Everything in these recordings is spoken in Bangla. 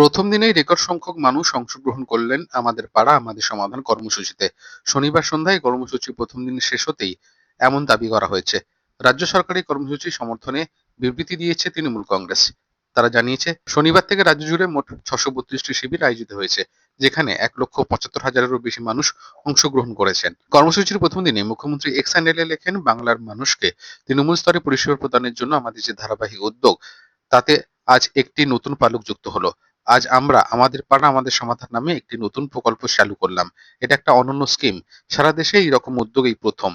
প্রথম দিনেই রেকর্ড সংখ্যক মানুষ অংশগ্রহণ করলেন আমাদের পাড়া, আমাদের সমাধান কর্মসূচিতে। শনিবার সন্ধ্যায় কর্মসূচি প্রথম দিন শেষ হতেই এমন দাবি করা হয়েছে। রাজ্য সরকারি কর্মসূচি সমর্থনে বিবৃতি দিয়েছে তৃণমূল কংগ্রেস। তারা জানিয়েছে, শনিবার থেকে রাজ্য জুড়ে মোট ছশো বত্রিশটি শিবির আয়োজিত হয়েছে, যেখানে এক লক্ষ পঁচাত্তর হাজারেরও বেশি মানুষ অংশগ্রহণ করেছেন। কর্মসূচির প্রথম দিনে মুখ্যমন্ত্রী এক্স হ্যান্ডেলে লেখেন, বাংলার মানুষকে তৃণমূল স্তরে পরিষেবা প্রদানের জন্য আমাদের যে ধারাবাহিক উদ্যোগ, তাতে আজ একটি নতুন পালক যুক্ত হলো। আজ আমরা আমাদের পাড়া আমাদের সমাধান নামে একটি নতুন প্রকল্প চালু করলাম। এটা একটা অনন্য স্কিম সারা দেশে এইরকম উদ্যোগ এই প্রথম।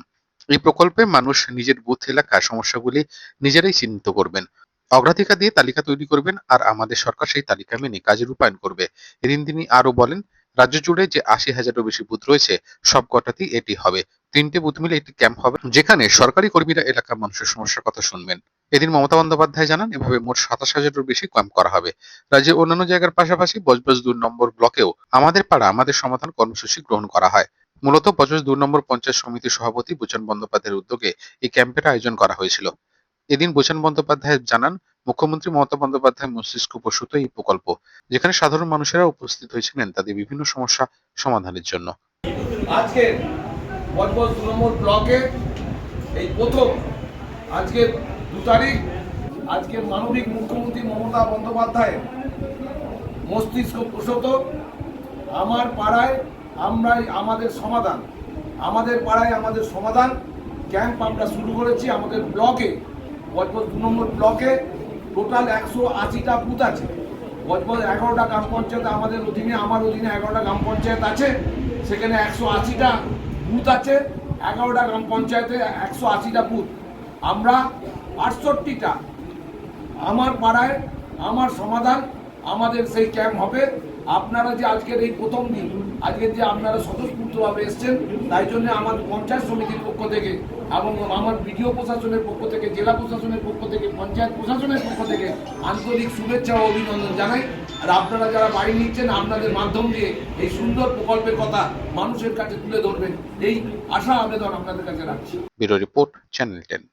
এই প্রকল্পে মানুষ নিজের বুথ এলাকার সমস্যাগুলি নিজেরাই চিহ্নিত করবেন। অগ্রাধিকার দিয়ে তালিকা তৈরি করবেন আর আমাদের সরকার সেই তালিকা মেনে কাজে রূপায়ণ করবে। এদিন তিনি আরও বলেন, রাজ্য জুড়ে যে আশি হাজারেরও বেশি বুথ রয়েছে সব কটাতেই এটি হবে। তিনটে বুথ মিলে একটি ক্যাম্প হবে, যেখানে সরকারি কর্মীরা এলাকার মানুষের সমস্যার কথা শুনবেন। এদিন মমতা বন্দ্যোপাধ্যায় জানান, এভাবে মোট সাতাশ হাজারেরও বেশি ক্যাম্প করা হবে। রাজ্যে অন্যান্য জায়গার পাশাপাশি বজবজ দুই নম্বর ব্লকেও আমাদের পাড়া, আমাদের সমাধান কর্মসূচি গ্রহণ করা হয়। মূলত বজবজ দুই নম্বর পঞ্চায়েত সমিতির সভাপতি বুচন বন্দ্যোপাধ্যায়ের উদ্যোগে এই ক্যাম্পের আয়োজন করা হয়েছিল। এদিন বুচন বন্দ্যোপাধ্যায় জানান, মুখ্যমন্ত্রী মমতা বন্দ্যোপাধ্যায় মস্তিষ্ক প্রসূত এই প্রকল্প, যেখানে সাধারণ মানুষেরা উপস্থিত হয়েছিলেন তাদের বিভিন্ন সমস্যা সমাধানের জন্য। আজকে বজবজ দু নম্বর ব্লকে এই প্রথম আজকে দু তারিখ আজকে মানবিক মুখ্যমন্ত্রী মমতা বন্দ্যোপাধ্যায় মস্তিষ্ক প্রসূত আমার পাড়ায় আমরাই আমাদের সমাধান। আমাদের পাড়ায় আমাদের সমাধান। ক্যাম্প আমরা শুরু করেছি আমাদের ব্লকে। বজবজ দু নম্বর ব্লকে টোটাল একশো আশিটা বুথ আছে। বজবজ এগারোটা গ্রাম পঞ্চায়েত আমাদের অধীনে, আমার অধীনে এগারোটা গ্রাম পঞ্চায়েত আছে। সেখানে একশো আশিটা বুথ আছে। এগারোটা গ্রাম পঞ্চায়েতে একশো আশিটা বুথ। আমরা আটষট্টিটা। আমার পাড়ায় আমার সমাধান, আমাদের সেই ক্যাম্প হবে। আপনারা যে আজকের এই প্রথম দিন, আজকের যে আপনারা স্বতঃস্ফূর্তভাবে এসছেন, তাই জন্য আমার পঞ্চায়েত সমিতির পক্ষ থেকে এবং আমার বিডিও প্রশাসনের পক্ষ থেকে, জেলা প্রশাসনের পক্ষ থেকে, পঞ্চায়েত প্রশাসনের পক্ষ থেকে আন্তরিক শুভেচ্ছা ও অভিনন্দন জানাই। আর আপনারা যারা বাড়ি নিচ্ছেন, আপনাদের মাধ্যম দিয়ে এই সুন্দর প্রকল্পের কথা মানুষের কাছে তুলে ধরবেন। এই আশা, আবেদন আপনাদের কাছে রাখছি। Bureau report, channel ten.